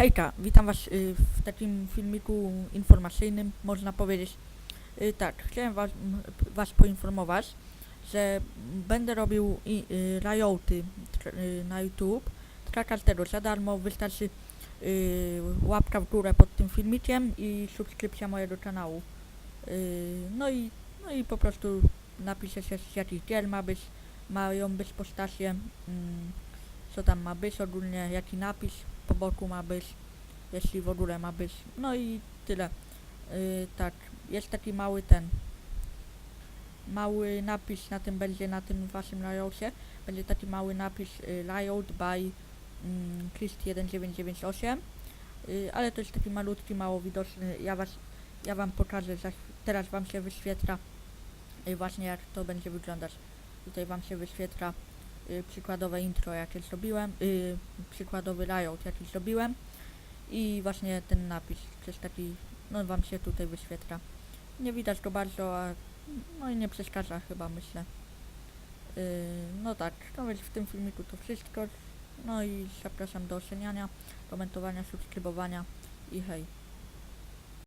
Hejka, witam was y, w takim filmiku informacyjnym, można powiedzieć. Y, tak, chciałem was, was poinformować, że będę robił i, y, y, na YouTube. Dla każdego za darmo wystarczy y, łapka w górę pod tym filmikiem i subskrypcja mojego kanału. Y, no i no i po prostu napiszę się z jakich gier ma być, mają być postacie, mm, co tam ma być ogólnie, jaki napis po boku ma być, jeśli w ogóle ma być. No i tyle. Yy, tak, jest taki mały ten, mały napis na tym będzie, na tym waszym layoutie, będzie taki mały napis y, layout by mm, Christ1998, y, ale to jest taki malutki, mało widoczny, ja was, ja wam pokażę, teraz wam się wyświetla y, właśnie jak to będzie wyglądać. Tutaj wam się wyświetla y, przykładowe intro jakie zrobiłem, y, przykładowy layout jaki zrobiłem i właśnie ten napis, coś taki, no wam się tutaj wyświetla. Nie widać go bardzo, a no i nie przeszkadza chyba myślę. Yy, no tak, no więc w tym filmiku to wszystko. No i zapraszam do oceniania, komentowania, subskrybowania i hej.